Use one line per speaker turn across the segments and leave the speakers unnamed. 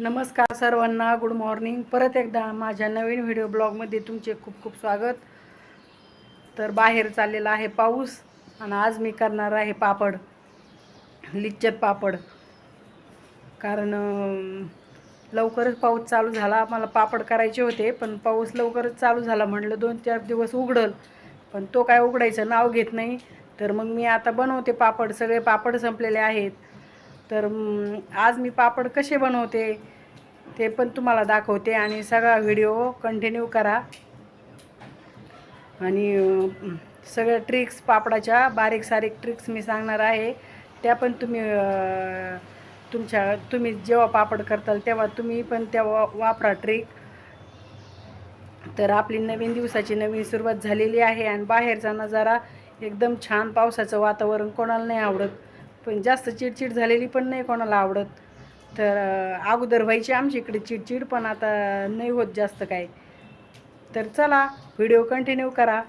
नमस्कार सर्वांना good morning परत एकदा माझ्या नवीन व्हिडिओ ब्लॉगमध्ये तुमचे खूप खूप स्वागत. तर बाहेर चाललेला आहे पाऊस आणि आज मी करणार आहे पापड लिच्चत पापड. कारण लवकरच पाऊस चालू झाला. मला पापड करायचे होते पण पाऊस लवकरच चालू झाला म्हटलं दोन चार दिवस उघडल पण तो काय उघडायचं नाव घेत नाही. तर मग मी आता बनवते पापड. सगळे पापड संपलेले आहेत. तर आज मी पापड कसे बनवते ते पण तुम्हाला दाखवते आणि सगळा व्हिडिओ कंटिन्यू करा. आणि सगळ्या ट्रिक्स पापडाच्या बारीक सारीक ट्रिक्स मी सांगणार आहे. त्या पण तुम्ही तुमच्या तुम्ही जेव्हा पापड करताल तेव्हा तुम्ही पण त्या वा वापरा ट्रिक तर आपली नवीन दिवसाची नवीन सुरुवात झालेली आहे आणि बाहेरचा नजारा एकदम छान पावसाचं वातावरण कोणाला नाही आवडत. पण जास्त चिडचिड झालेली पण नाही कोणाला आवडत. तर अगोदर व्हायची आमच्या इकडे चिडचिड पण आता नाही होत जास्त काय तर चला व्हिडिओ कंटिन्यू करा.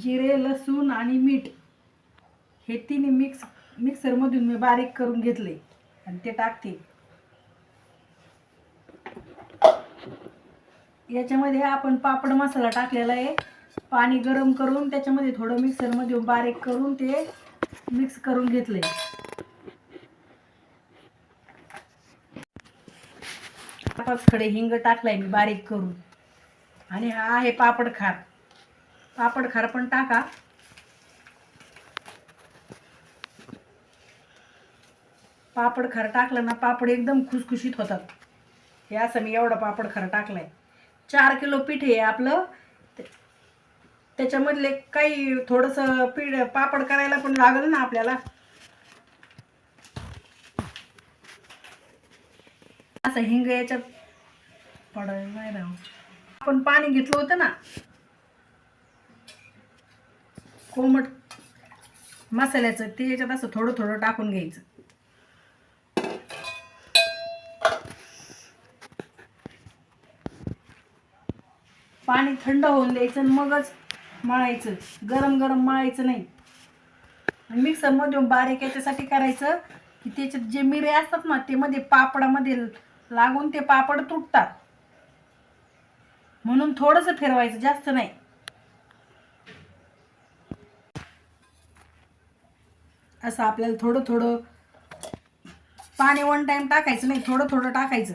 जिरे लसूण आणि मीठ हे तिन्ही मिक्स मिक्सरमधून मी बारीक करून घेतले. आणि ते टाकते. याच्यामध्ये आपण पापड मसाला टाकलेला आहे. पाणी गरम करून त्याच्यामध्ये थोडं मिक्सरमध्ये बारीक करून ते मिक्स करून घेतले पाच खडे हिंग टाकलाय मी बारीक करून. आणि हा आहे पापड खार पापड खार पण टाका. पापड खार टाकलं ना पापड एकदम खुसखुशीत होतात. हे असं मी एवढा पापड खार टाकलाय. चार किलो पीठ आहे आपलं. त्याच्यामधले काही थोडंसं पीड पापड करायला पण लागल ना आपल्याला. असं हिंग याच्यात पडायला नाही राहू आपण पाणी घेतलं होतं ना कोमट मसाल्याचं ते याच्यात असं थोडं थोडं टाकून घ्यायचं. पाणी थंड होऊन द्यायचं आणि मगच मळायचं. गरम गरम मळायचं नाही. मिक्सरमध्ये बारीक याच्यासाठी करायचं की त्याच्यात जे मिरे असतात ना ते मध्ये पापडामध्ये लागून ते पापड तुटतात. म्हणून थोडंसं फिरवायचं जास्त नाही. असं आपल्याला थोडं थोडं पाणी वन टाइम टाकायचं नाही थोडं थोडं टाकायचं.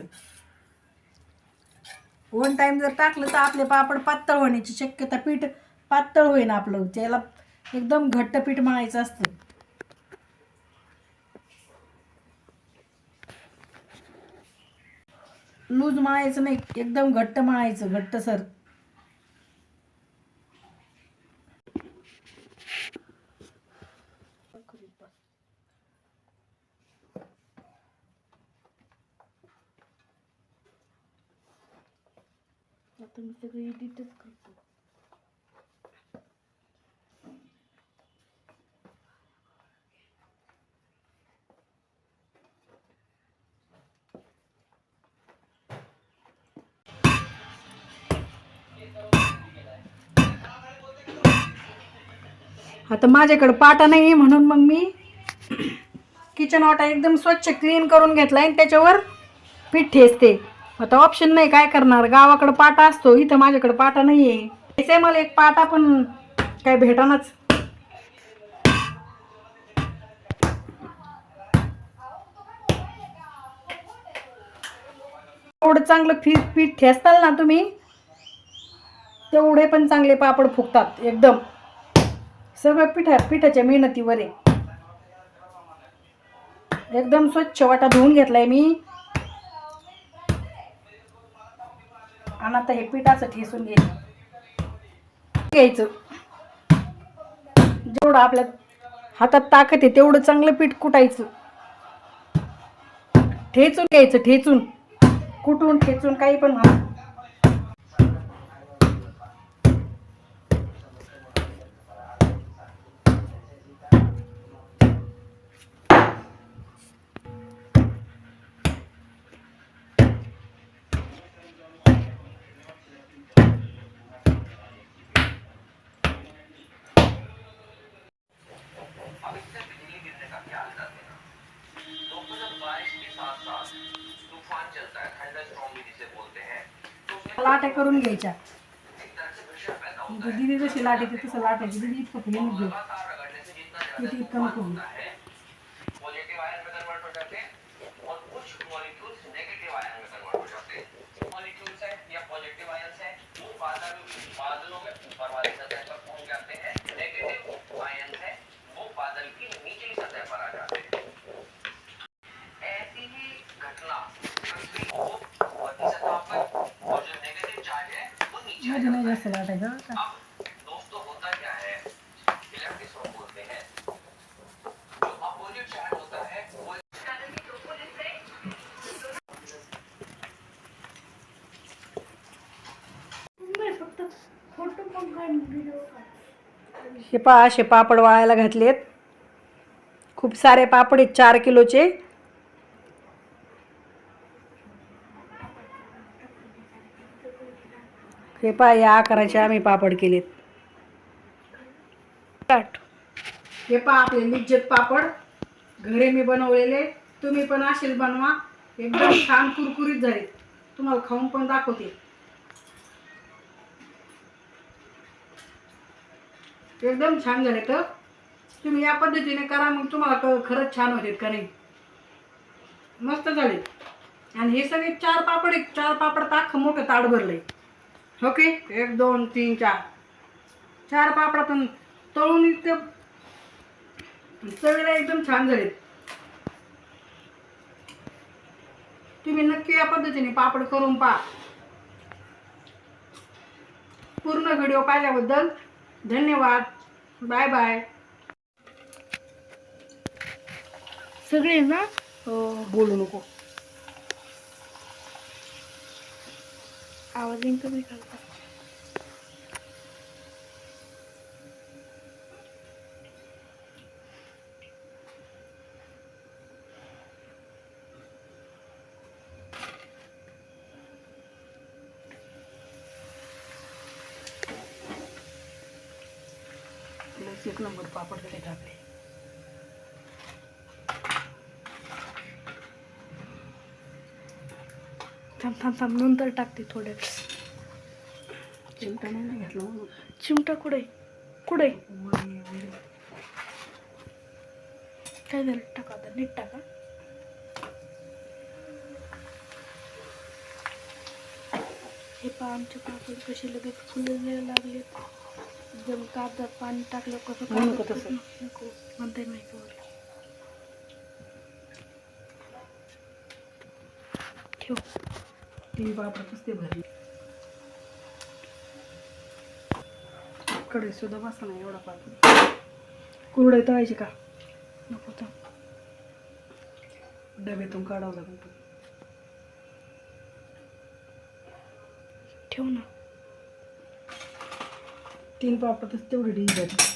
वन टाइम जर टाकलं तर आपले पापड पातळ होण्याची शक्यता पीठ पातळ होईन आपलं त्याला एकदम घट्ट पीठ मळायचं असतं. लूज मळायचं नाही एकदम घट्ट मळायचं घट्ट सर आता मी सगळं एडिटच करतो. आता माझ्याकडं पाटा नाही म्हणून मग मी किचन वाटा एकदम स्वच्छ क्लीन करून घेतला आणि त्याच्यावर पीठ ठेचते. आता ऑप्शन नाही काय करणार. गावाकडं पाटा असतो इथं माझ्याकडं पाटा नाही आहे त्याचे मला एक पाटा पण काय भेटानाच. एवढं चांगलं फी पीठ ठेचताल ना तुम्ही तेवढे पण चांगले पापड फुगतात एकदम. सगळं पिठा पिठाच्या मेहनतीवर आहे. एकदम स्वच्छ वाटा धुवून घेतलाय मी. आणि आता हे पिठाचं ठेसून घ्यायचं घ्यायचं. जेवढं आपल्या हातात ताकद आहे तेवढं चांगलं पीठ कुटायचं. ठेचून घ्यायचं ठेचून. कुटून ठेचून काही पण म्हणा. लाट्या करून घ्यायच्या. दिदी जशी लाटायची तसं लाटायची दिदी इतकं घेऊन घेऊ किती
इतकं करून. चार्ज होता है वो
हे पहा असे पापड वाळायला घातलेत. खूप सारे पापड आहेत चार किलोचे. हे पहा या आकाराचे आम्ही पापड केलेत. हे पहा आपले लिज्जत पापड. घरी मी बनवलेले तुम्ही पण असेच बनवा. एकदम छान कुरकुरीत झाले. तुम्हाला खाऊन पण दाखवते. एकदम छान झाले तर. तुम्ही या पद्धतीने करा मग तुम्हाला खरंच छान होते का नाही? मस्त झाले आणि हे सगळे चार पापड आहेत. चार पापड ताख मोठं ताट भरलंय. ओके? एक दोन तीन चार. चार पापडातून तळून इतकं चवीला एकदम छान झाले तुम्ही नक्की या पद्धतीने पापड करून पहा. पूर्ण व्हिडिओ पाहिल्याबद्दल धन्यवाद. Bye bye.
सगळे ना
बोलू नको.
आवाज येईन कमी करता
लयच एक नंबर पापड कधी टाकले
थांब थांब थांब नंतर टाकते थोड्या
चिमटा नाही घेतला.
चिमटा कुठे कुठे काय झालं? टाका आता नीट टाका. हे पहा आमचे पापड कसे लगेच फुलायला लागले एकदम कागदात पाणी टाकलं कसं
म्हणू
कागद
का तसं?
नको का वरलं. ठेव.
तीन पापड ते भरली. कडे सुद्धा बसा नाही एवढा पापड कुरडे तळायचे का?
नको तर.
डब्यातून काढावं लागेल पण.
ठेव ना.
तीन पापडातच तेवढी ढील झाली.